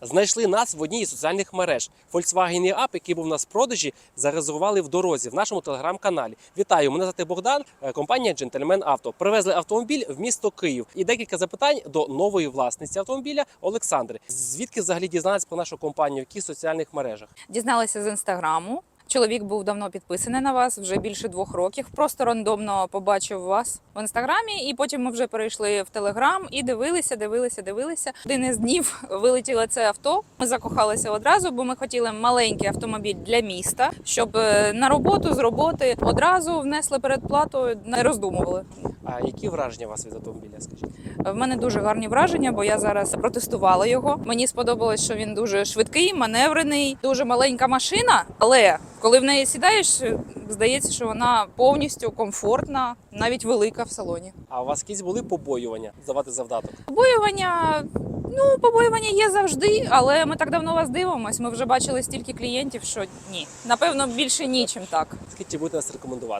Знайшли нас в одній із соціальних мереж. Volkswagen e-Up, який був у нас в продажі, зарезервували в дорозі в нашому телеграм-каналі. Вітаю! Мене звати Богдан, е, компанія Джентльмен Авто. Привезли автомобіль в місто Київ. І декілька запитань до нової власниці автомобіля Олександри. Звідки взагалі дізналась про нашу компанію? В яких соціальних мережах? Дізналися з інстаграму. Чоловік був давно підписаний на вас, вже більше двох років. Просто рандомно побачив вас в інстаграмі, і потім ми вже перейшли в телеграм і дивилися, дивилися, дивилися. Один із днів вилетіло це авто. Ми закохалися одразу, бо ми хотіли маленький автомобіль для міста, щоб е, на роботу з роботи одразу внесли передплату, не роздумували. А які враження у вас від автомобіля? Скажіть? В мене дуже гарні враження, бо я зараз протестувала його. Мені сподобалось, що він дуже швидкий, маневрений, дуже маленька машина. Але коли в неї сідаєш, здається, що вона повністю комфортна, навіть велика в салоні. А у вас якісь були побоювання здавати завдаток? Побоювання. Ну, побоювання є завжди, але ми так давно вас дивимось. Ми вже бачили стільки клієнтів, що ні. Напевно, більше ні, чим так. Скільки будете нас рекомендувати?